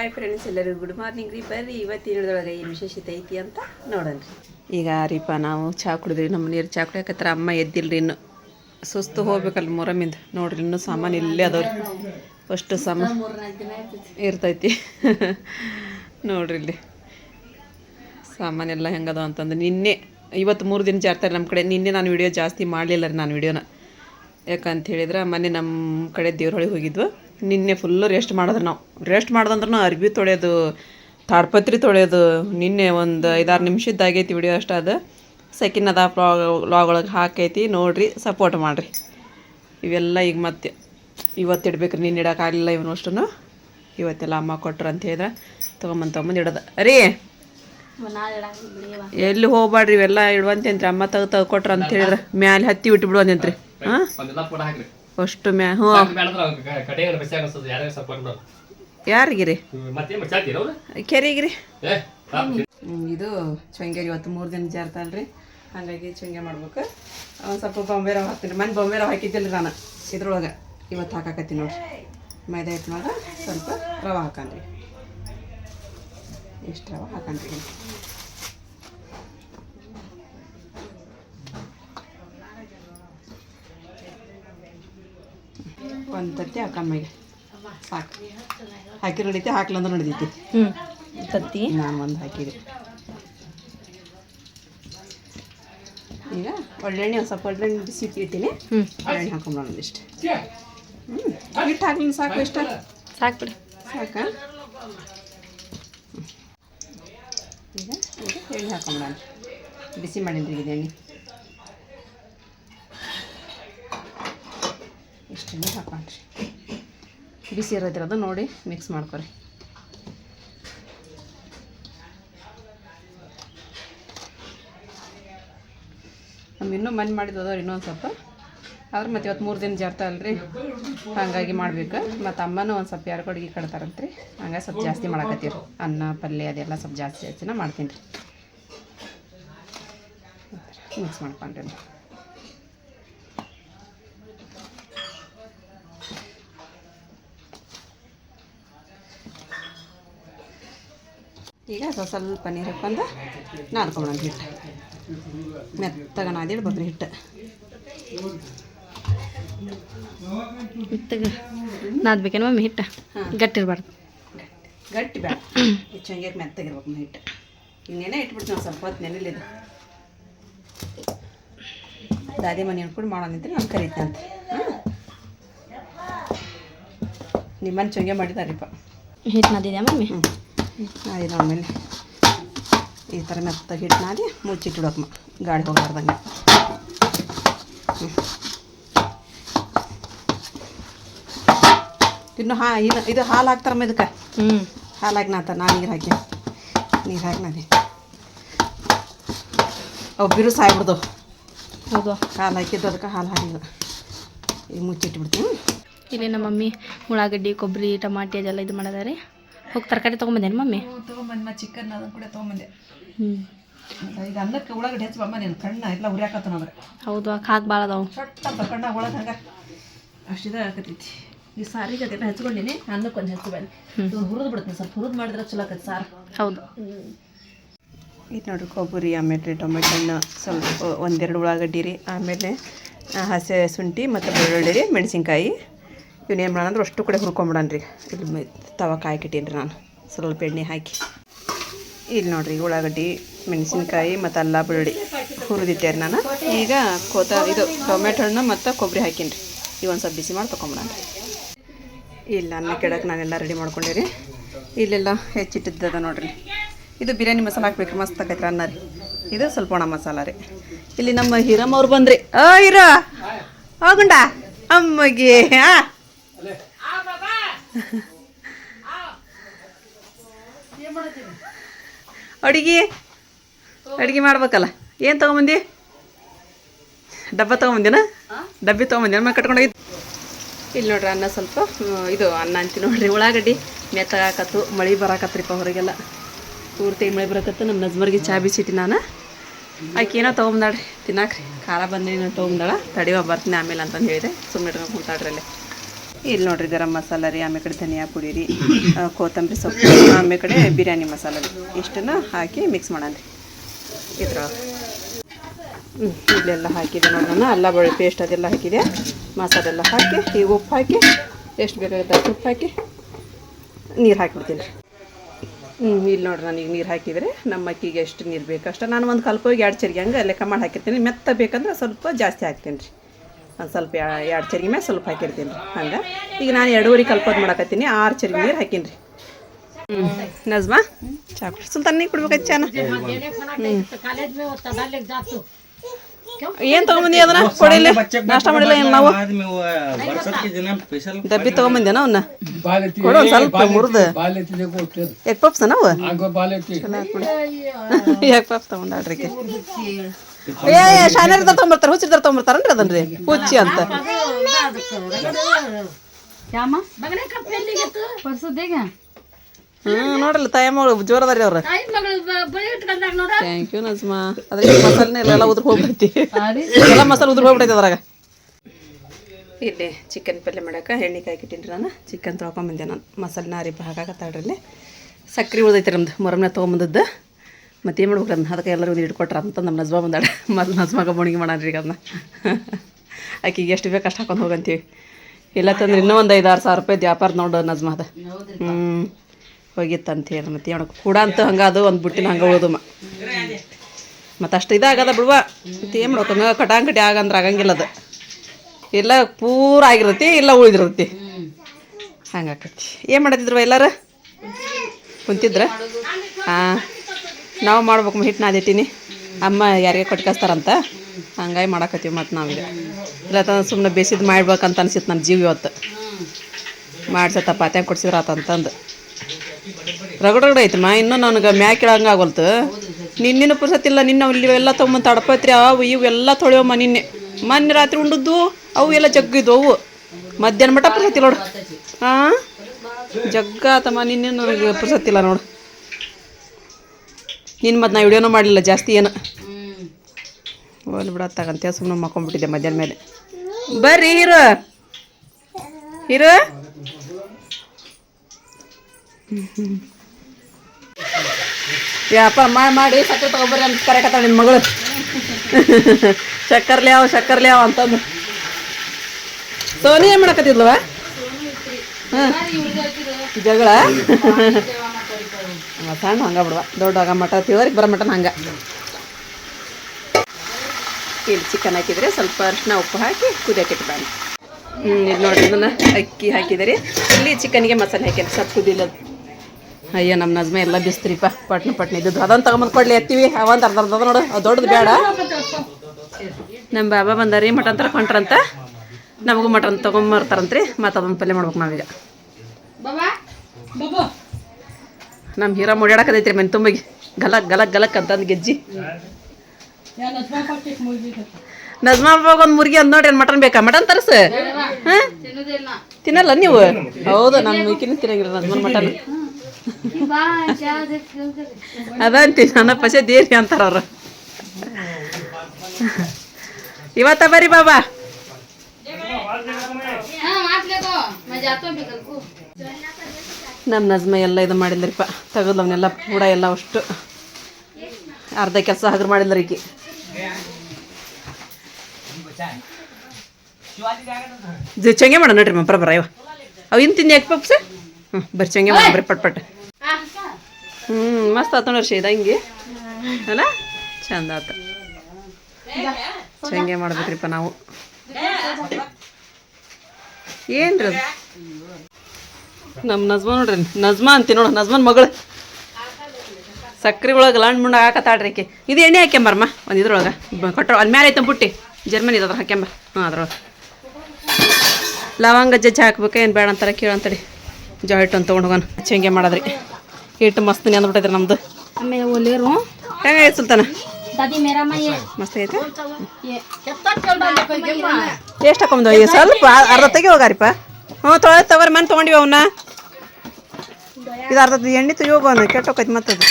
Hi friends ಎಲ್ಲರಿಗೂ good morning ರೀ. ಬರ್ರಿ, ಇವತ್ತಿನ ಒಳಗೆ ಏನು ವಿಶೇಷತೆ ಐತಿ ಅಂತ ನೋಡೋಣ ರೀ. ಈಗ ರೀಪ ನಾವು ಚಾ ಕುಡಿದ್ರಿ, ನಮ್ಮ ನೀರು ಚಹಾ ಕುಡಿಯಕತ್ರ ಅಮ್ಮ ಎದ್ದಿಲ್ರಿ ಇನ್ನು. ಸುಸ್ತು ಹೋಗ್ಬೇಕಲ್ಲ ಮೊರಮಿಂದ. ನೋಡ್ರಿ, ಇನ್ನೂ ಸಾಮಾನು ಇಲ್ಲೇ ಅದಾವ್ರಿ. ಫಸ್ಟ್ ಸಾಮಾನು ಇರ್ತೈತಿ. ನೋಡ್ರಿ ಇಲ್ಲಿ. ಸಾಮಾನೆಲ್ಲ ಹೆಂಗದ ಅಂತಂದು. ನಿನ್ನೆ, ಇವತ್ತು ಮೂರು ದಿನ ಜಾರ್ತಾರೆ ನಮ್ಮ ಕಡೆ. ನಿನ್ನೆ ನಾನು ವಿಡಿಯೋ ಜಾಸ್ತಿ ಮಾಡಲಿಲ್ಲ ರೀ ನಾನು ವಿಡಿಯೋನ ಯಾಕಂತ ಹೇಳಿದ್ರೆ, ಮೊನ್ನೆ ನಮ್ಮ ಕಡೆ ದೇವ್ರೊಳಗೆ ಹೋಗಿದ್ವು. ನಿನ್ನೆ ಫುಲ್ಲು ರೆಸ್ಟ್ ಮಾಡಿದ್ರೆ ನಾವು. ರೆಸ್ಟ್ ಮಾಡ್ದಂದ್ರೂ ಅರ್ಬಿ ತೊಳೆಯೋದು ತಾಡ್ಪತ್ರಿ ತೊಳೆಯೋದು ನಿನ್ನೆ ಒಂದು ಐದಾರು ನಿಮಿಷದ್ದು ಆಗೈತಿ ವಿಡಿಯೋ ಅಷ್ಟು ಅದು. ಸೆಕೆಂಡ್ ಅದ ವ್ಲಾಗ್ ಒಳಗೆ ಹಾಕೈತಿ. ನೋಡಿರಿ ಸಪೋರ್ಟ್ ಮಾಡಿರಿ. ಇವೆಲ್ಲ ಈಗ ಮತ್ತೆ ಇವತ್ತು ಇಡ್ಬೇಕು ನೀನು ಇಡೋಕ್ಕಾಗಲಿಲ್ಲ ಇವನು ಅಷ್ಟು ಇವತ್ತೆಲ್ಲ ಅಮ್ಮ ಕೊಟ್ರು ಅಂತ ಹೇಳಿದ್ರೆ. ತೊಗೊಂಬಂದು ತೊಗೊಂಬಂದು ಇಡೋದು. ರೀ ಎಲ್ಲಿ ಹೋಗ್ಬಾಡ್ರಿ ಇವೆಲ್ಲ ಇಡುವಂತೇನ್ರಿ ಅಮ್ಮ ತಗ ತಗ ಕೊಟ್ರ ಅಂತ ಹೇಳಿದ್ರೆ. ಮ್ಯಾಲೆ ಹತ್ತಿ ಬಿಟ್ಟು ಬಿಡುವಂತೇನ್ರಿ ಹಾಂ? ಅಷ್ಟು ಮ್ಯಾ ಹ್ಞೂ. ರೀ ಯಾರಿಗಿರಿ? ಮತ್ತೆ ಮಚ್ಚಾತೀರ ಅವ್ರು ಕೆರಿಗಿರಿ. ಏ ಪಾಪ್. ಇದು ಚೊಂಗೇರಿ ಇವತ್ತು ಮೂರು ದಿನ ಜಾರ್ತಲ್ರಿ ಹಾಗಾಗಿ ಚೊಂಗೆ ಮಾಡ್ಬೇಕು. ಒಂದು ಸ್ವಲ್ಪ ಬೊಂಬೆ ರವೆ ಹಾಕ್ತೀನಿ. ಮನೆ ಬೊಂಬೆ ರವೆ ಹಾಕಿದ್ದಿಲ್ಲ ನಾನು ಇದ್ರೊಳಗೆ. ಇವತ್ತು ಹಾಕಾಕತ್ತೀನಿ ನೋಡ್ರಿ. ಮೈದಾ ಹಿಟ್ಟಿನಾಗ ಸ್ವಲ್ಪ ರವೆ ಹಾಕನ್ರಿ ಇಷ್ಟು ರವೆ ಹಾಕನ್ರಿ ಒಂದು ತತ್ತಿ ಹಾಕಮ್ಮಗೆ ಸಾಕು. ಹಾಕಿ ನಡೀತಿ ಹಾಕ್ಲಂದ್ರೆ ನಡಿತೈತಿ ಹ್ಞೂ ತತ್ತಿ? ನಾನು ಒಂದು ಹಾಕಿದೆ. ಈಗ ಒಳ್ಳೆಣ್ಣೆ ಒಂದು ಸ್ವಲ್ಪ ಒಳ್ಳೆಣ್ಣೆ ಬಿಸಿ ಇಟ್ಟಿರ್ತೀನಿ ಹ್ಞೂ ಒಳ್ಳೆಣ್ಣೆ ಹಾಕೊಂಬಿಡೋಣ ಒಂದಿಷ್ಟು ಹ್ಞೂ ಹಿಟ್ಟು ಹಾಕ್ಲಿಲ್ಲ ಸಾಕು ಇಷ್ಟ ಸಾಕು ಬಿಡಿ. ಸಾಕ? ಈಗ ಈಗ ಎಣ್ಣೆ ಹಾಕೊಂಬಿಡೋಣ ಬಿಸಿ ಮಾಡಿದ್ರಿ ಎಣ್ಣೆ. ಎಣ್ಣೆ ಹಾಕೊಂಡ್ರಿ. ಬಿಸಿ ಇರೋದಿರೋದು ನೋಡಿ ಮಿಕ್ಸ್ ಮಾಡ್ಕೊರಿ. ನಮ್ಮ ಇನ್ನೂ ಮನೆ ಮಾಡಿದ್ದು ಅದಾವ್ರಿ ಇನ್ನೊಂದು ಸ್ವಲ್ಪ. ಆದ್ರೆ ಮತ್ತೆ ಇವತ್ತು ಮೂರು ದಿನ ಜಾರ್ತಾ ಅಲ್ರಿ. ಹಾಗಾಗಿ ಮಾಡ್ಬೇಕು. ಮತ್ತು ಅಮ್ಮನೂ ಒಂದು ಸ್ವಲ್ಪ ಯಾರು ಅಡುಗೆ ಕಡ್ತಾರಂತ್ರಿ ಹಂಗಾಗಿ ಸ್ವಲ್ಪ ಜಾಸ್ತಿ ಮಾಡಕತ್ತೀವಿ ಅನ್ನ, ಪಲ್ಯ ಅದೆಲ್ಲ ಸ್ವಲ್ಪ ಜಾಸ್ತಿ ಜಾಸ್ತಿನ ಮಾಡ್ತೀನಿ ರೀ ಮಿಕ್ಸ್ ಮಾಡ್ಕೊಂಡ್ರಿ. ಈಗ ಸ್ವಲ್ಪ ಸ್ವಲ್ಪ ನೀರು ಹಾಕೊಂಡು ನಾದ್ಕೊಂಡು ಹಿಟ್ಟು. ಮೆತ್ತಗ ಬಬ್ರಿ ಹಿಟ್ಟು. ಮೆತ್ತಗೆ ನಾದ್ಬೇಕೇನು ಮಮ್ಮಿ ಹಿಟ್ಟು. ಗಟ್ಟಿರಬಾರ್ದು. ಗಟ್ಟಿ ಬೇಡ. ಹೆಚ್ಚಂಗೆ ಮೆತ್ತಗಿರ್ಬೇಕು ಹಿಟ್ಟು. ಇನ್ನೇನೇ ಇಟ್ಬಿಡ್ತೀನಿ ಒಂದು ಸ್ವಲ್ಪ ಹೊತ್ತು ನೆನೆಲಿದ್ದು ದಾದಿ ಮನೆ ಹಿಡ್ಕೊಂಡು ಮಾಡೋಣಿದ್ರೆ ನಾನು ಅಂತ. ನಿಮ್ಮನ್ನು ಚೊಂಗೆ ಮಾಡಿದಾರಿಪ್ಪ. ಹಿಟ್ಟು ನಾದಿದ್ಯಾ ಮಮ್ಮಿ? ಹ್ಞೂ ನಾದಿ ಆಮೇಲೆ ಈ ಥರ ಮೆತ್ತ ಹಿಟ್ಟು ನಾದಿ ಮುಚ್ಚಿಟ್ಟಿಡೋಕಮ್ಮ ಗಾಳಿ ಹೋಗ್ಲಾರ್ದಂಗೆ ಹ್ಮ್. ಇನ್ನು ಹಾ ಇದು ಇದು ಹಾಲು ಹಾಕ್ತಾರಮ್ಮ ಇದಕ್ಕೆ? ಹ್ಞೂ ಹಾಲು ಹಾಕಿ ನಾತ ನಾ ನೀರು ಹಾಕಿ ನೀರು ಹಾಕಿ ನಾದಿ ಅವು ಬಿರು ಸಾಯ್ಬಿಡ್ದು ಹೌದು. ಹಾಲು ಹಾಕಿದ್ದು ಅದಕ್ಕೆ ಹಾಲು ಹಾಕಿದ್ದು. ಈಗ ಮುಚ್ಚಿಟ್ಬಿಡ್ತೀನಿ. ಇಲ್ಲಿ ನಮ್ಮ ಮಮ್ಮಿ ಉಳ್ಳಾಗಡ್ಡಿ ಕೊಬ್ಬರಿ ಟಮಾಟಿ ಅದೆಲ್ಲ ಇದು ಮಾಡಿದಾರೆ. ಹೋಗಿ ತರಕಾರಿ ತೊಗೊಂಬಂದೇನು ಮಮ್ಮಿ? ತೊಗೊಂಬಂದ ಚಿಕನ್ ಅದನ್ನು ಕೂಡ ತೊಗೊಂಬಂದೆ. ಹ್ಞೂ ಈಗ ಅನ್ನಕ್ಕೆ ಉಳ್ಳಾಗಡ್ಡಿ ಹೆಚ್ಚು ಬಮ್ಮ ನೀನು ಕಣ್ಣ ಎಲ್ಲ ಉರಿಯಾಕತ್ತನಂದ್ರೆ ಹೌದು ಕಾಕ್ ಭಾಳ ಅದಾವು. ಸೊಟ್ಟ ಅಂತ ಕಣ್ಣ ಒಳಗೆ ಹಂಗೆ. ಅಷ್ಟಿದ ಆಕತೈತಿ ಈ ಸಾರಿಗೆ ಅದೆಲ್ಲ ಹೆಚ್ಕೊಂಡಿನಿ ಅನ್ನಕ್ಕೆ ಒಂದು ಹೆಚ್ಚು ಬಂದು ಇದು ಹುರಿದು ಬಿಡ್ತೀನಿ ಸರ್ ಹುರಿದು ಮಾಡಿದ್ರೆ ಚಲೋ ಆಕತಿ ಸಾರ್. ಹೌದು. ಇದು ನೋಡ್ರಿ ಕೊಬ್ಬರಿ ಆಮೇಲೆ ಟೊಮೆಟೊ ಹಣ್ಣು ಸ್ವಲ್ಪ ಒಂದೆರಡು ಉಳ್ಳಾಗಡ್ಡಿ ರೀ ಆಮೇಲೆ ಹಸಿ ಶುಂಠಿ ಮತ್ತು ಬೆಳ್ಳುಳ್ಳಿ ರೀ ಮೆಣಸಿನ್ಕಾಯಿ. ಇವನ್ನೇನು ಮಾಡೋಣ ಅಂದ್ರೆ ಅಷ್ಟು ಕಡೆ ಹುರ್ಕೊಂಬಿಡೋಣ ರೀ ಇಲ್ಲಿ ತವ ಕಾಯ್ಕಿಟ್ಟೀನಿ ರೀ ನಾನು. ಸ್ವಲ್ಪ ಎಣ್ಣೆ ಹಾಕಿ. ಇಲ್ಲಿ ನೋಡಿರಿ ಉಳ್ಳಾಗಡ್ಡಿ, ಮೆಣಸಿನ್ಕಾಯಿ ಮತ್ತು ಅಲ್ಲ ಬೆಳ್ಳುಳ್ಳಿ ಹುರಿದಿಟ್ಟೆ ರೀ ನಾನು. ಈಗ ಕೋತ ಇದು ಟೊಮೆಟೊ ಹಣ್ಣು ಮತ್ತು ಕೊಬ್ಬರಿ ಹಾಕೀನಿ ರೀ ಇವೊಂದು ಸ್ವಲ್ಪ ಬಿಸಿ ಮಾಡಿ ತೊಗೊಂಬಿಡೋಣ ಇಲ್ಲ ಅನ್ನ ಕೆಡಕ್ಕೆ ನಾನೆಲ್ಲ ರೆಡಿ ಮಾಡ್ಕೊಂಡೆ ರೀ ಇಲ್ಲೆಲ್ಲ ಹೆಚ್ಚಿಟ್ಟಿದ್ದದ ನೋಡಿರಿ. ಇದು ಬಿರಿಯಾನಿ ಮಸಾಲ ಹಾಕ್ಬೇಕು ಮಸ್ತ್ ಆಕೈತೆ ಅನ್ನ ರೀ. ಇದು ಸ್ವಲ್ಪ ಒಣ ಮಸಾಲ ರೀ. ಇಲ್ಲಿ ನಮ್ಮ ಹೀರಮ್ಮ ಅವ್ರು ಬಂದ್ರಿ. ಆ, ಹಿರ. ಹೋಗುಂಡ ಅಮ್ಮಗೆ. ಆ. ಅಡುಗೆ? ಅಡುಗೆ ಮಾಡ್ಬೇಕಲ್ಲ. ಏನು ತೊಗೊಂಬಂದಿ? ಡಬ್ಬ ತೊಗೊಂಬಂದಿನ? ಡಬ್ಬಿ ತೊಗೊಂಬಂದಿನ ಮನೆ ಕಟ್ಕೊಂಡೋಗಿದ್ದು ಇಲ್ಲಿ ನೋಡ್ರಿ ಅನ್ನ ಸ್ವಲ್ಪ ಇದು ಅನ್ನ ಅಂತೀವಿ ನೋಡ್ರಿ, ಉಳ್ಳಾಗಡ್ಡಿ. ಮೆತ್ತಗಾಕತ್ತು, ಮಳೆ ಬರಾಕತ್ರಿಪ್ಪ ಹೊರಗೆಲ್ಲ ಪೂರ್ತಿ ಮಳೆ ಬರಕತ್ತು ನಮ್ಮ ನಜ್ಮರ್ಗೆ ಚಾ ಬಿಸಿಟ್ಟು ನಾನು. ಆಕೆ ಏನೋ ತೊಗೊಂಬಂದಾಳ್ರಿ, ತಿನ್ನಾಕ್ರಿ. ಖಾರ ಬಂದೇನೋ ತೊಗೊಂಬಂದಾಳ. ತಡಿವ ಬರ್ತೀನಿ ಆಮೇಲೆ ಅಂತಂದು ಹೇಳಿದೆ. ಸುಮ್ಮನೆ ಇಟ್ಕೊಂಡು ಕುಂತಾಳ್ರಿ ಅಲ್ಲೇ. ಇಲ್ಲಿ ನೋಡ್ರಿ ಗರಂ ಮಸಾಲ ರೀ, ಆಮೇಲೆ ಕಡೆ ಧನಿಯಾ ಪುಡಿ ರೀ ಕೊತ್ತಂಬರಿ ಸೊಪ್ಪು ಆಮೇಲೆ ಕಡೆ ಬಿರಿಯಾನಿ ಮಸಾಲ ರೀ. ಇಷ್ಟನ್ನು ಹಾಕಿ ಮಿಕ್ಸ್ ಮಾಡೋಣ ರೀ. ಇದ್ರ ಹ್ಞೂ ಇಲ್ಲೆಲ್ಲ ಹಾಕಿದೆ ನೋಡೋಣ ಅಲ್ಲ ಬಳ್ಳಿ ಪೇಸ್ಟ್ ಅದೆಲ್ಲ ಹಾಕಿದೆ. ಮಸಾಲೆಲ್ಲ ಹಾಕಿ ಈಗ ಉಪ್ಪು ಹಾಕಿ, ಎಷ್ಟು ಬೇಕಾಗುತ್ತೆ ಅಷ್ಟು ಉಪ್ಪು ಹಾಕಿ ನೀರು ಹಾಕಿಬಿಡ್ತೀನಿ ರೀ. ಹ್ಞೂ ಇಲ್ಲಿ ನೋಡ್ರಿ ನಾನು ಈಗ ನೀರು ಹಾಕಿದರೆ ನಮ್ಮ ಅಕ್ಕಿಗೆ ಎಷ್ಟು ನೀರು ಬೇಕು ಅಷ್ಟು. ನಾನು ಒಂದು ಕಲ್ಪೋಗಿ ಎರಡು ಚರಿಗೆ ಹಂಗೆ ಲೆಕ್ಕ ಮಾಡಿ ಹಾಕಿರ್ತೀನಿ. ಮೆತ್ತ ಬೇಕಂದ್ರೆ ಸ್ವಲ್ಪ ಜಾಸ್ತಿ ಹಾಕ್ತೀನಿ ರೀ. ಒಂದು ಸ್ವಲ್ಪ ಎರಡು ಚರಿಗೆ ಮೇಲೆ ಸ್ವಲ್ಪ ಹಾಕಿರ್ತೀನಿ ರೀ. ಹಂಗೆ. ಈಗ ನಾನು ಎರಡೂವರೆ ಕಲ್ಪದ ಮಾಡಕತ್ತೀನಿ. ಆರು ಚರಿಗೆ ನೀರು ಹಾಕೀನಿ ರೀ. ಹ್ಞೂ ನಜ್ಮಾ? ಚಾ ಕುಡಿ ತಣ್ಣಿ ಕುಡ್ಬೇಕಾಯ್ತು ಚಾನ? ಏನ್ ತಗೊಂಬಂದಿ ಅದನ್ನ? ಕೊಡಿಲ್ಲ. ನಾಷ್ಟ ಮಾಡಿಲ್ಲ ಏನ್ ನಾವು? ಡಬ್ಬಿ ತಗೊಂಬಂದೇನ ಅವನ್ನ ಕೊಡು ಒಂದ್ ಸ್ವಲ್ಪ ಮುರಿದು. ಎಗ್ ಪಪ್ಸ್ ನಾವು ಎಗ್ ಪಪ್ಸ್ ತೊಗೊಂಡಾಡ್ರಿಕೆ ಏ ತಗೊಂಬರ್ತಾರೆ ತೊಗೊಂಬರ್ತಾರೆ ಹುಚ್ಚಿರ್ದಾರ ತೊಗೊಂಬರ್ತಾರನ್ರಿ ಅದನ್ರಿ? ಹುಚ್ಚಿ ಅಂತ. ಹ್ಞೂ ನೋಡ್ರಲ್ಲ ತಾಯಿ ಮಗಳು ಜೋರದಾರಿ ಅವ್ರ ಥ್ಯಾಂಕ್ ಯು ನಜ್ಮಾ. ಅದ್ರ ಮಸಾಲೆ ಎಲ್ಲ ಉದ್ರ ಹೋಗ್ಬಿಡ್ತಿ ಎಲ್ಲ ಮಸಾಲೆ ಉದ್ರ ಹೋಗ್ಬಿಟ್ಟೈತೆ ಅದ್ರಾಗ. ಇಲ್ಲಿ ಚಿಕನ್ ಪಲ್ಯ ಮಾಡಕ ಎಣ್ಣೆ ಕಾಯ್ಕಿಟ್ಟಿನಿ ನಾನು. ಚಿಕನ್ ತೊಳ್ಕೊಂಬಂದೆ ನಾನು. ಮಸಾಲೆ ನಾರಿ ಹಾಕಾಕತ್ತಾಳ್ರಿ ಸಕ್ಕರೆ ಸಕ್ರೆ ಉಳ್ದೈತೆ ನಮ್ದು ಮೊರಮ್ನ ತೊಗೊಂಬಂದದ್ದು. ಮತ್ತೆ ಏನು ಮಾಡ್ಬೇಕು ಅದನ್ನ ಅದಕ್ಕೆ ಎಲ್ಲರೂ ಒಂದು ಇಟ್ಕೊಟ್ರ ಅಂತ ನಮ್ಮ ನಜ್ಮ ಬಂದಾಳೆ. ಮೊದಲು ನಜ್ಮಾಗ ಬೋಣಿಗೆ ಮಾಡಾನ್ರಿ ಈಗ ಅದನ್ನ ಆಕಿಗೆ ಎಷ್ಟು ಬೇಕು ಅಷ್ಟು ಹಾಕೊಂಡು ಹೋಗಂತೀವಿ. ಇಲ್ಲ ತಂದ್ರೆ ಇನ್ನೂ ಒಂದು ಐದಾರು ಸಾವಿರ ರೂಪಾಯಿ ವ್ಯಾಪಾರ ನೋಡು ನಜ್ಮಾದ ಹ್ಞೂ ಹೋಗಿತ್ತಂತ ಹೇಳಿ ಮತ್ತೆ ಹೇಳಕ್ಕೆ ಕೂಡ ಅಂತ ಹಂಗೆ ಅದು ಒಂದು ಬುಟ್ಟಿನ ಹಂಗೆ ಉಳ್ದಮ್ಮ ಮತ್ತು ಅಷ್ಟು ಇದಾಗದ ಬಿಡುವ. ಮತ್ತೆ ಏನು ಮಾಡ್ಬೇಕು? ಕಟಾಂಕಟಿ ಆಗಂದ್ರೆ ಆಗಂಗಿಲ್ಲ ಅದು. ಇಲ್ಲ ಪೂರ ಆಗಿರತಿ ಇಲ್ಲ ಉಳಿದಿರತಿ ಹಂಗಾಕತಿ ಏನು ಮಾಡತ್ತಿದ್ರು ಎಲ್ಲರೂ? ಕುಂತಿದ್ರ? ಹಾಂ. ನಾವು ಮಾಡ್ಬೇಕು ಹಿಟ್ಟು ನಾದಿಟ್ಟಿನಿ ಅಮ್ಮ ಯಾರಿಗೆ ಕೊಟ್ಟು ಕಳಿಸ್ತಾರಂತ ಹಂಗಾಗಿ ಮಾಡಾಕತ್ತೀವಿ ಮತ್ತು ನಾವೀಗ ಇಲ್ಲ ತಂದ್ರೆ ಸುಮ್ಮನೆ ಬೇಸಿದ್ದು ಮಾಡ್ಬೇಕಂತ ಅನ್ಸಿತ್ತು ನನ್ನ ಜೀವ ಇವತ್ತು. ಮಾಡ್ಸತ್ತ ಪಾತ್ಯಾಂಗ ಕೊಡ್ಸಿದ್ರ ಆತಂತಂದು ರಗಡ ರಗಡ ಐತಮ್ಮ ಇನ್ನೂ ನನಗೆ ಮ್ಯಾ ಕೇಳಂಗೆ ಆಗೋಲ್ತು. ನಿನ್ನಿನ ಪುರ್ಸತ್ತಿಲ್ಲ ನಿನ್ನ ಇಲ್ಲಿ ಎಲ್ಲ ತೊಗೊಂಬಂದು ತಡಪತ್ರಿ ಅವು ಇವು ಎಲ್ಲ ನಿನ್ನೆ. ಮೊನ್ನೆ ರಾತ್ರಿ ಉಂಡದ್ದು, ಅವು ಎಲ್ಲ ಜಗ್ಗಿದ್ವು ಅವು. ಮಧ್ಯಾಹ್ನ ಮಟ್ಟ ಪುರ್ಸತ್ತಿಲ್ಲ ನೋಡು. ಹಾಂ ಜಗ್ಗ ಆತಮ್ಮ ನಿನ್ನೆ ನನಗೆ ಪುರ್ಸತ್ತಿಲ್ಲ ನೋಡು. ನಿನ್ನ ಮತ್ತು ನಾ ವಿಡಿಯೋನೂ ಮಾಡಲಿಲ್ಲ ಜಾಸ್ತಿ ಏನು? ಹೋಗ್ಲಿ ತಗಂತ ಸುಮ್ಮನೆ ಮಾಕೊಂಡ್ಬಿಟ್ಟಿದ್ದೆ ಮಧ್ಯಾಹ್ನ ಮೇಲೆ. ಬರ್ರಿ ಹೀರೋ. ಹೀರೋ. ವ್ಯಾಪಾರ ಮಾಡಿ ಮಾಡಿ ಸಕ್ಕರೆ ತಗೊಬರ್ರಿ ಅಂತ ಕರೆಕತ್ತಾಳ ನಿನ್ನ ಮಗಳು. ಶಕ್ಕರ್ಲಿ ಯಾವ ಶಕ್ಕರ್ಲಿ ಯಾವ ಅಂತಂದು. ಸೋನಿ ಏನು ಮಾಡಕತ್ತಿದ್ಲವ ಹಾಂ ಜಗಳ? ಸಣ್ಣ ಹಂಗೆ ಬಿಡುವ. ದೊಡ್ಡ ಆಗ ಮಟ ತಿಳೋರಿಗೆ ಬರೋ ಮಟನ್ ಹಂಗೆ. ಇಲ್ಲಿ ಚಿಕನ್ ಹಾಕಿದರೆ ಸ್ವಲ್ಪ ಅರಿಶಿನ ಉಪ್ಪು ಹಾಕಿ ಕುದಿಯಕ್ಕೆ ಇಟ್ಬಾರ್ದು ಹ್ಞೂ ನೋಡಿ ಇದನ್ನು ಅಕ್ಕಿ ಹಾಕಿದರೆ. ಇಲ್ಲಿ ಚಿಕನ್ಗೆ ಮಸಾಲೆ ಹಾಕಿದ್ರೆ ಸ್ವಲ್ಪ ಕುದಿಲ್ಲದು ಅಯ್ಯ, ನಮ್ಮ ನಜ್ಮ ಎಲ್ಲ ಬಿಸ್ತ್ರಿಪ್ಪ. ಪಟ್ನ ಪಟ್ನ ಇದ್ದದ್ದು. ಅದನ್ನು ತಗೊಂಬಂದು ಕೊಡ್ಲಿ, ಎತ್ತೀವಿ. ಅವಂತ ಅರ್ಧ ಅರ್ಧ ನೋಡು. ಅದು ದೊಡ್ಡದು ಬೇಡ. ನಮ್ಮ ಬಾಬಾ ಬಂದಾರಿ ಮಟನ್ ತರ್ಕೊಂಡ್ರಂತ ನಮಗೂ ಮಟನ್ ತೊಗೊಂಬರ್ತಾರಂತ್ರಿ. ಮತ್ತು ಅದೊಂದು ಪಲ್ಯ ಮಾಡ್ಬೇಕು ನಾವೀಗ. ನಮ್ಮ ಹೀರಾ ಮುಡ್ಯಾಡಕತೈತ್ರಿ ಮನೆ ತುಂಬಿಗೆ ಗಲಕ್ ಗಲಕ್ ಗಲಕ್ ಅಂತಂದು ಗೆಜ್ಜಿ. ನಜ್ಮಾ ಒಂದು ಮುರ್ಗಿ ಅಂದ್ ನೋಡ್ರಿ ಮಟನ್ ಬೇಕಾ? ಮಟನ್ ತರಸ? ಹಾಂ? ತಿನ್ನಲ್ಲ ನೀವು? ಹೌದು ನಮ್ಮ ಮೀಕಿನ ತಿನ್ನಂಗಿಲ್ಲ ನಜ್ಮನ್ ಮಟನ್. ಅದಂತಿ ನನ್ನ ಪಸೆ ದೇರಿ ಅಂತಾರ ಅವ್ರು. ಇವತ್ತ ಬರ್ರಿ ಬಾಬಾ. ನಮ್ಮ ನಜ್ಮ ಎಲ್ಲ ಇದು ಮಾಡಿದ್ರಿಪ್ಪ. ತೆಗೆದು ಅವನ್ನೆಲ್ಲ ಪೂಡ ಎಲ್ಲ ಅಷ್ಟು ಅರ್ಧ ಕೆಲಸ ಹಗ್ರ ಮಾಡಿಲ್ಲ ಈಕಿ. ಜ- ಚಂಗೆ ಮಾಡೋಣ ನೋಡ್ರಿ ಮಪ್ಪ ಬರ ಇವ. ಅವು ಇನ್ ತಿಂದು ಪಪ್ಸ? ಹ್ಞೂ ಬರ್ರಿ, ಚಂಗೆ ಮಾಡೋಣ, ಬರ್ರಿ, ಪಟ್ ಪಟ್. ಹ್ಞೂ ಮಸ್ತ್ ಆತ ನೋಡ್ರಿ ಶೇದ, ಹಿಂಗೆ. ಅಲ್ಲ? ಚಂದ ಆತ. ಚಂಗೆ ಮಾಡ್ಬೇಕ್ರಿಪ್ಪ ನಾವು. ಏನ್ರಿ ಅದು ನಮ್ಮ ನಜ್ಮಾ ನೋಡ್ರಿ ನಜ್ಮಾ ಅಂತೀನಿ ನೋಡು ನಜ್ಮನ್ ಮಗಳು. ಸಕ್ರೆ ಒಳಗೆ ಲಾಂಡ್ ಮುಂಡ ಹಾಕತ್ತಾಡ್ರಿ ಆಕೆ. ಇದು ಎಣ್ಣೆ ಹಾಕ್ಯಂಬರಮ್ಮ ಒಂದು ಇದ್ರೊಳಗೆ. ಕೊಟ್ಟರು ಅಲ್ಲಿ ಮೇಲೆ ಐತೆ ಬುಟ್ಟಿ ಜರ್ಮನಿ ಇದ್ರ ಹಾಕ್ಯಂಬ ಹಾಂ ಅದ್ರೊಳಗೆ. ಲವಂಗ ಜಜ್ಜ ಹಾಕ್ಬೇಕು ಏನು ಬೇಡ ಅಂತಾರೆ ಕೇಳಂತಡಿ ಜಾ ಹಿಟ್ಟು ಅಂತ ತೊಗೊಂಡು ಹೋಗೋಣ. ಚಂಗೆ ಮಾಡಿದ್ರಿ. ಹಿಟ್ಟು ಮಸ್ತ್ ನೆಂದ್ಬಿಟ್ಟೈತ್ರಿ ನಮ್ದು. ಆಮೇಲೆ ಒಲೇರು. ಸುಲ್ತಾನ? ಮಸ್ತ್ ಐತೆ ಎಷ್ಟು ಹಾಕೊಂಬ ಸ್ವಲ್ಪ ಅರ್ಧ ತೆಗಿ ಹೋಗಾರಿಪ್ಪ. ಹ್ಞೂ ತೊಳೆ ತಗೋರಿ, ಮನೆ ತೊಗೊಂಡಿವಿ ಅವನ್ನ ಇದು ಅರ್ಧದ ಎಣ್ಣೆ ತೆಗಿ ಹೋಗೋಣ ಕೆಟ್ಟೋಕೈತಿ ಮತ್ತದು.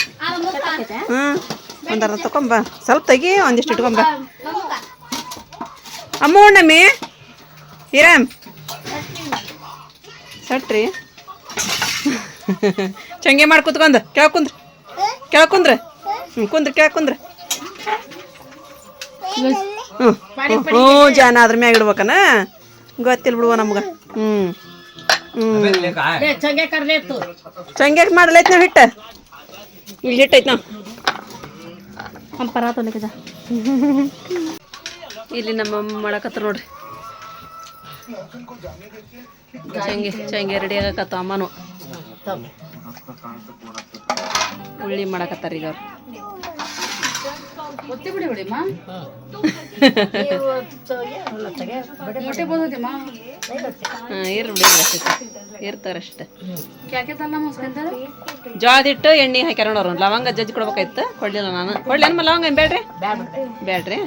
ಹ್ಞೂ, ಒಂದು ಅರ್ಧ ತಗೊಂಬ. ಸ್ವಲ್ಪ ತೆಗಿ, ಒಂದಿಷ್ಟು ಇಟ್ಕೊಂಬ. ಅಮ್ಮ, ಉಣ್ಣಮ್ಮಿ. ಹಿರಾಮ್. ಸಟ್ರಿ. ಚಂಗೆ ಮಾಡಿ ಕುತ್ಕೊಂಡು, ಕೆಳಗೆ ಕುಂದ್ರ. ಕೆಳಗೆ ಕುಂದ್ರ. ಹ್ಞೂ, ಕುಂದ್ರ, ಕೆಳಗೆ ಕುಂದ್ರ. ಹ್ಞೂ. ಹ್ಞೂ, ಜಾನ ಅದ್ರ ಮ್ಯಾಗ ಇಡ್ಬೇಕನ? ಗೊತ್ತಿಲ್ಲ ಬಿಡುವ ನಮ್ಗೆ. ಹ್ಞೂ ಹ್ಞೂ ಚಂಗ್ಯಾಕೆ ಮಾಡ್ಲೈತ್ ನಾವು ಹಿಟ್ಟು. ಇಲ್ಲಿ ಹಿಟ್ಟೈತೆ ನಾವು. ಅಂಪರ ತೊಲಿಕಜ. ಇಲ್ಲಿ ನಮ್ಮಮ್ಮ ಮಾಡಕತ್ತ ನೋಡ್ರಿ. ಚಂಗೆ ಚಂಗೆ ರೆಡಿ ಆಗಕತ್ತ ಅಮ್ಮನು. ಉಳ್ಳಿ ಮಾಡಕತ್ತಾರ ಈಗ ಅವ್ರು. ಹಾಂ ಬಿಡಿ ಬಿಡಿ ಅಷ್ಟೇ ಇರ್ತಾರೆ ಅಷ್ಟೇ. ಇರ್ತಾರಷ್ಟೇ. ಹಿಟ್ಟು ಎಣ್ಣೆ ಹಾಕ್ಯಾರ ನೋಡ್ರು ಲವಂಗ ಜಜ್ಜಿ ಕೊಡ್ಬೇಕಾಯ್ತು. ಕೊಡ್ಲಿಲ್ಲ ನಾನು. ಕೊಡ್ಲಿ ಅನ್ಮ ಲವಂಗ ಏನ್ ಬೇಡ್ರಿ? ಬೇಡ್ರಿ.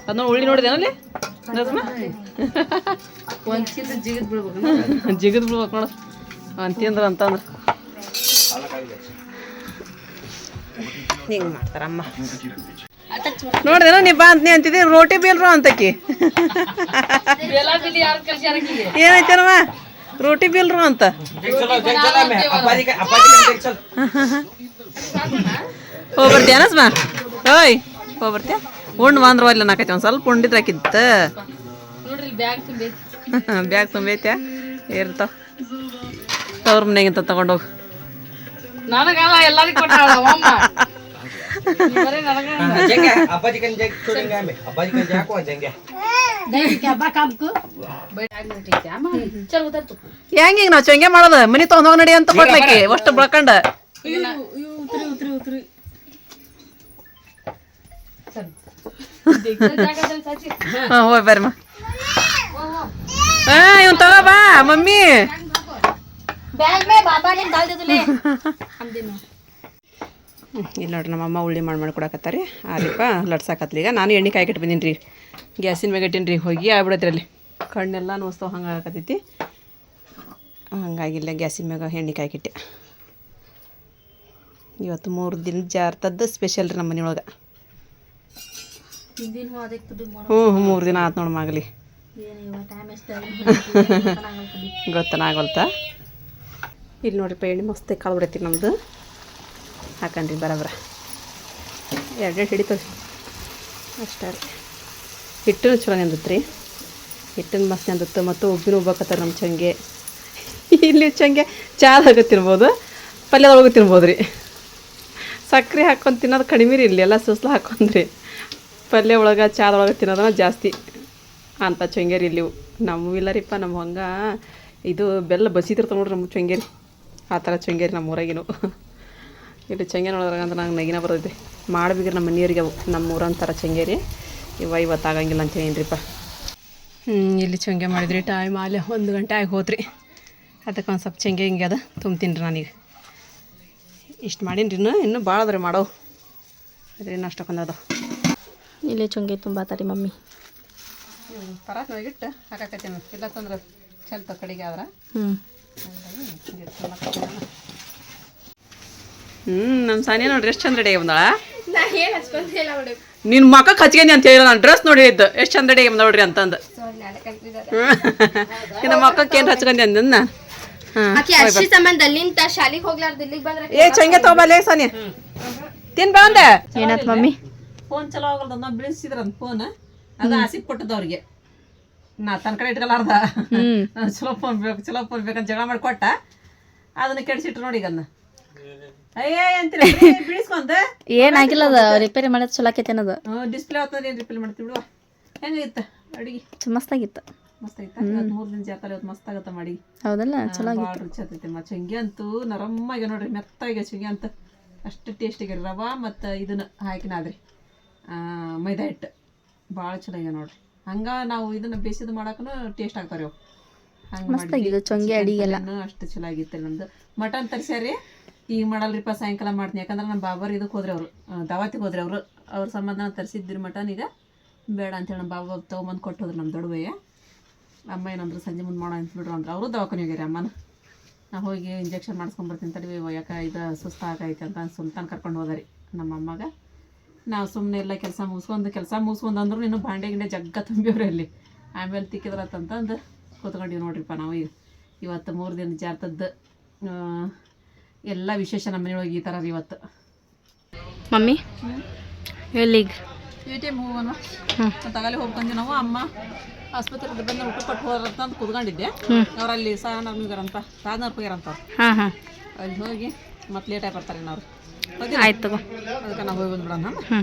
ಅದನ್ನ ಉಳ್ಳಿ ನೋಡಿದೇನಲ್ಲಿ ಜಿಗದ್ ಬಿಡ್ಬೇಕು ಜಿಗದ್ ಬಿಡ್ಬೇಕು ನೋಡ್ರಿ ಅಂತಂದ್ರ ಅಂತಂದ್ರೆ. ಹಿಂಗೆ ಮಾಡ್ತಾರ ಅಮ್ಮ ನೋಡ್ದೇನೋ ನೀ ಬಾ ಅಂತ ನೀ ಅಂತಿದ್ದೆ ರೋಟಿ ಬೀಲ್ರು ಅಂತಕಿ. ಏನೈತೇನವ ರೋಟಿ ಬೀಲ್ರು ಅಂತ. ಹೋಗ್ಬರ್ತೀಯ ಸ್ವಾ ಓಯ್ ಹೋಗ್ಬರ್ತೀಯ? ಉಣ್ಣು ಬಂದ್ರು ಅಲ್ಲಿ ನಾಕೈತಿ ಒಂದು ಸ್ವಲ್ಪ ಉಂಡಿದ್ರ ಹಾಕಿತ್ತ ಬ್ಯಾಗ್ ತುಂಬೈತ್ಯಾ? ಇರ್ತಾವ. ತವ್ರ ಮನೆಗಿಂತ ತಗೊಂಡೋಗಿ ನನಗಲ್ಲ ಎಲ್ಲರಿಗೂ ಅಪ್ಪಾಜಿ ನಾವು ಅಪ್ಪಾಜಿ ಚಂಗೆ ಮಾಡೋದು? ಮನಿ ತಗೊಂಡ್ ಹೋಗ್ ನಡಿ ಅಂತ ಕೊಟ್ಲಕ್ಕೆ. ಅಷ್ಟು ಬಳ್ಕಂಡ. ಹೋಗ್ ಬರ್ಮ ಹಾ ಇವನ್ ತಗೋಬಾ ಮಮ್ಮಿ. ಬ್ಯಾಗ್ ಮೇ ಬಾಬಾ ನಿನ್ ಗಾಲ್ ಇಲ್ಲಿ ನೋಡ್ರಿ ನಮ್ಮಮ್ಮ ಉಳ್ಳಿ ಮಾಡಿ ಮಾಡಿ ಕೊಡಕತ್ತಾರಿ ಆರಿಪ್ಪ ಈಗ ನಾನು ಎಣ್ಣೆ ಕಾಯ್ಕಿಟ್ಟು ಬಂದೀನಿ ರೀ. ಗ್ಯಾಸಿನ ಮ್ಯಾಗ ಇಟ್ಟೀನಿ ರೀ. ಹೋಗಿ ಆಗ್ಬಿಡತ್ರಲ್ಲಿ. ಕಣ್ಣೆಲ್ಲ ನೋಸ್ತವ ಹಂಗೆ ಆಗಕತ್ತೈತಿ. ಹಂಗಾಗಿಲ್ಲ ಗ್ಯಾಸಿನ ಮ್ಯಾಗ ಎಣ್ಣೆ ಕಾಯ್ಕಿಟ್ಟೆ ಇವತ್ತು ಮೂರು ದಿನ ಜಾರ್ತದ್ದು ಸ್ಪೆಷಲ್ ರೀ ನಮ್ಮ ಮನೆಯೊಳಗೆ ಹ್ಞೂ ಹ್ಞೂ ಮೂರು ದಿನ ಆತು ನೋಡಮ್ಮ ಆಗಲಿ ಗೊತ್ತನಾಗಲ್ತಾ ಇಲ್ಲಿ ನೋಡ್ರಿಪ್ಪ ಎಣ್ಣೆ ಮಸ್ತ್ ಕಾಳು ಬಿಡೈತಿ ನಮ್ಮದು ಹಾಕನ್ರಿ ಬರಬರ ಎರಡೆರಡು ಹಿಡಿತದೆ ಅಷ್ಟೇ ರೀ. ಹಿಟ್ಟು ಚಲೋ ನೆಂದತ್ರಿ ಹಿಟ್ಟಿನ ಮಸ್ತ್ ನೆಂದತ್ತು ಮತ್ತು ಉಬ್ಬಿನ ಉಬ್ಬಕತ್ತಾರ ನಮ್ಮ ಚಂಗೆ. ಇಲ್ಲಿ ಚಂಗೆ ಚಾದಾಗ ತಿನ್ಬೋದು, ಪಲ್ಯದೊಳಗೆ ತಿನ್ಬೋದು ರೀ. ಸಕ್ಕರೆ ಹಾಕೊಂಡು ತಿನ್ನೋದು ಕಡಿಮೆ ರೀ ಇಲ್ಲಿ, ಎಲ್ಲ ಸುಸ್ಲ ಹಾಕೊಂಡ್ರಿ ಪಲ್ಯ ಒಳಗೆ ಚಾದೊಳಗೆ ತಿನ್ನೋದನ್ನ ಜಾಸ್ತಿ. ಅಂತ ಚಂಗೇರಿ ಇಲ್ಲಿ. ನಮ್ಮ ಇಲ್ಲರಿಪ್ಪ ನಮ್ಮ ಹಂಗೆ ಇದು ಬೆಲ್ಲ ಬಸಿತಿರ್ತಾವೆ ನೋಡ್ರಿ ನಮ್ಮ ಚಂಗೇರಿ ಆ ಥರ ಚಂಗೇರಿ ನಮ್ಮ ಊರಾಗಿನವು. ಇಲ್ಲಿ ಚಂಗೆ ನೋಡಿದ್ರಾಗ ಅಂದ್ರೆ ನಂಗೆ ನಗಿನ ಬರ್ತೈತಿ ಮಾಡ್ಬೇಕ್ರಿ ನಮ್ಮ ಮನೆಯವ್ರಿಗೆ ಅವು. ನಮ್ಮ ಊರಂತಾರ ಚಂಗೇರಿ. ಇವ ಇವತ್ತು ಆಗಂಗಿಲ್ಲ ಅಂತ ಏನ್ರಿಪ್ಪ ಹ್ಞೂ ಇಲ್ಲಿ ಚಂಗೆ ಮಾಡಿದ್ರಿ. ಟೈಮ್ ಅಲ್ಲಿ ಒಂದು ಗಂಟೆ ಆಗಿ ಹೋದ್ರಿ ಅದಕ್ಕೆ ಒಂದು ಸ್ವಲ್ಪ ಚಂಗೆ ಹಿಂಗೆ ಅದ. ತುಂಬ್ತೀನಿ ರೀ ನಾನೀಗ. ಇಷ್ಟು ಮಾಡೀನಿ ರೀ ಇನ್ನೂ. ಇನ್ನೂ ಭಾಳ ಅದ್ರಿ ಮಾಡೋ ಅದ್ರಿ ಇನ್ನೂ ಅಷ್ಟಕ್ಕೊಂದು ಅದ ಇಲ್ಲಿ ಚೊಂಗೆ ತುಂಬ ತಾರಿ ಮಮ್ಮಿ. ಪರಾತ್ ಇಟ್ಟು. ಹಾಕಾಕತ್ತೀನಿ. ಇಲ್ಲ ತಂದ್ರೆ ಚೆಲ್ತ ಕಡೆಗೆ ಆದ್ರೆ. ಹ್ಮ್. ಹ್ಞೂ ನಮ್ಮ ಸಾನಿಯ ನೋಡ್ರಿ ಎಷ್ಟು ಚಂದ ರೆಡಿ ಬಂದಾಳ? ನಿನ್ನ ಮಕ್ಕ ಹಚ್ಕೊಂಡಿ ಅಂತ ಹೇಳಿಲ್ಲ ನಾನು ಡ್ರೆಸ್ ನೋಡಿ ಇದ್ದು ಎಷ್ಟು ಚಂದ ರೆಡಿ ನೋಡ್ರಿ ಅಂತಂದು. ನಿನ್ನ ಮಕ್ಕಕ್ಕೆ ಏನು ಹಚ್ಕೊಂಡಿ ಅಂದ ಹಾಂ ಆಕಿ ಅರ್ಶಿ ಸಂಬಂಧ ಅಲ್ಲಿಂದ ಶಾಲಿಗ್ ಹೋಗ್ಲಾರ್ದ ಇಲ್ಲಿಗ್ ಬಂದ್ರ ಏ ಚಂಗೆ ತಗೋಬಲ್ಲ ಸಾನಿಯ. ತಿನ್ ಬಂದೆ ಏನತ್ ಮಮ್ಮಿ? ಫೋನ್ ಚಲೋ ಆಗಲ್ದ ನಾ ಬೀಳಿಸಿದ್ರಂತ ಫೋನ್. ಅದು ಆಸೆ ಕೊಟ್ಟದ್ದು ಅವ್ರಿಗೆ. ನಾ ತನ್ನ ಕಡೆ ಇಟ್ಕೊಲಾರ್ದ. ಚಲೋ ಫೋನ್ ಬೇಕು ಚಲೋ ಫೋನ್ ಬೇಕಂತ ಜಗಳ ಮಾಡಿ ಕೊಟ್ಟ ಅದನ್ನ ಕೆಡಿಸಿಟ್ರು ನೋಡಿ ಈಗ ಅದನ್ನ ಅಯ್ಯ ಅಂತೀರ ಬೀಳಿಸ್ಕೊಂತ ಏನಾಗಿಲ್ಲ ಅದ? ರಿಪೇರಿ ಮಾಡೋದು ಚಲೋ ಆಕೈತೆ ಅನ್ನೋದು. ಡಿಸ್ಪ್ಲೇ ಆತದ ಏನು ರಿಪೇರ್ ಮಾಡ್ತೀವಿ ಬಿಡುವ. ಹೆಂಗಿತ್ತ ಅಡಿಗೆ? ಮಸ್ತಾಗಿತ್ತ ಮಸ್ತಾಗಿತ್ತ ಮೂರು ದಿನ ಜಾತ್ರೆ ಇವತ್ತು ಮಸ್ತ್ ಆಗತ್ತ ಮಾಡಿ ಹೌದಲ್ಲ? ಚಲೋ ಭಾಳ ರುಚಿ ಆಗ್ತೈತಿ ಮತ್ತು ಚಂಗಿ ಅಂತೂ ನರಮ್ಮಾಗ ನೋಡ್ರಿ ಮೆತ್ತಾಗ ಚಂಗಿ ಅಂತ. ಅಷ್ಟು ಟೇಸ್ಟಿಗೆ ರವಾ ಮತ್ತು ಇದನ್ನ ಹಾಕಿನಾದ್ರಿ ಮೈದಾ ಹಿಟ್ಟು. ಭಾಳ ಚಲೋ ಆಗ್ಯಾವ ನೋಡ್ರಿ. ಹಂಗೆ ನಾವು ಇದನ್ನ ಬೇಸಿದ ಮಾಡಕ್ಕೂ ಟೇಸ್ಟ್ ಆಗ್ತಾವೆ ಅವು. ಹಂಗೆ ಚೊಂಗೆ ಅಡಿಗೆ ಅಷ್ಟು ಚಲೋ ಆಗಿತ್ತು ನಮ್ದು. ಮಟನ್ ತರಿಸ್ಯಾರಿ? ಈಗ ಮಾಡಲ್ರಿಪ್ಪ ಸಾಯಂಕಾಲ ಮಾಡ್ತೀನಿ. ಯಾಕಂದ್ರೆ ನಮ್ಮ ಬಾಬರ್ ಇದಕ್ಕೆ ಹೋದ್ರೆ ಅವರು ದಾವತಿಗೆ ಹೋದ್ರೆ ಅವರು, ಅವ್ರ ಸಂಬಂಧ ನಾನು ಮಟನ್ ಈಗ. ಬೇಡ ಅಂತೇಳಿ ನಮ್ಮ ಬಾಬಾ ತೊಗೊಂಬಂದು ಕೊಟ್ಟು ಹೋದ್ರು ನಮ್ಮ ದೊಡ್ಡವಯ್ಯ. ಅಮ್ಮ ಏನಂದ್ರು ಸಂಜೆ ಮುಂದೆ ಮಾಡೋ ಅಂತ ಬಿಡ್ರು ಅಂದ್ರೆ. ಅವರು ದವಾಖಾನೆ ಹೋಗ್ಯಾರ ಅಮ್ಮನ. ನಾ ಹೋಗಿ ಇಂಜೆಕ್ಷನ್ ಮಾಡಿಸ್ಕೊಂಬರ್ತೀನಿ ತಡಿ ಯಾಕೆ ಇದು ಸುಸ್ತು ಆಗೈತೆ ಅಂತ ಸುಲ್ತಾನ್ ಕರ್ಕೊಂಡು ಹೋದರಿ ನಮ್ಮ ಅಮ್ಮಗ. ನಾವು ಸುಮ್ಮನೆ ಎಲ್ಲ ಕೆಲಸ ಮುಗಿಸ್ಕೊಂಡು ಕೆಲಸ ಮುಗಿಸ್ಕೊಂಡು ಅಂದ್ರೂ ಇನ್ನೂ ಬಾಂಡೆ ಗಿಂಡೆ ಜಗ್ಗ ತುಂಬಿವ್ರಿ ಅಲ್ಲಿ. ಆಮೇಲೆ ತಿಕ್ಕಿದ್ರತ್ತಂತಂದು ಕೂತ್ಕೊಂಡಿವಿ ನೋಡ್ರಿಪ್ಪ ನಾವು ಈಗ ಇವತ್ತು ಮೂರು ದಿನ ಜಾತದ್ದು ಎಲ್ಲ ವಿಶೇಷ ನಮ್ಮ ಮನೆಯೊಳಗೆ ಈ ಥರ ರೀ ಇವತ್ತು. ಮಮ್ಮಿ? ಎಲ್ಲಿಗೆ ಎ ಟಿ ಎಂ ಹೋಗೋಣ. ಮತ್ತು ಆಗಲೇ ಹೋಗಿ ಬಂದ್ವಿ ನಾವು. ಅಮ್ಮ ಆಸ್ಪತ್ರೆಗೆ ಬಂದು ಊಟ ಕೊಟ್ಟು ಹೋದ್ರಂತ ಅಂತ ಕೂತ್ಕೊಂಡಿದ್ದೆ. ಅವರಲ್ಲಿ ಸಹನ ಹೋಗ್ಯಾರಂತ ರಾಜನವ್ರು ಹೋಗ್ಯಾರಂತ ಹಾಂ ಹಾಂ. ಅಲ್ಲಿ ಹೋಗಿ ಮತ್ತೆ ಲೇಟಾಗಿ ಬರ್ತಾರೆ ನಾವು ಆಯ್ತು ತಗೋ. ಅದಕ್ಕೆ ನಾವು ಹೋಗಿ ಬಂದ್ಬಿಡೋಣ. ಹ್ಞೂ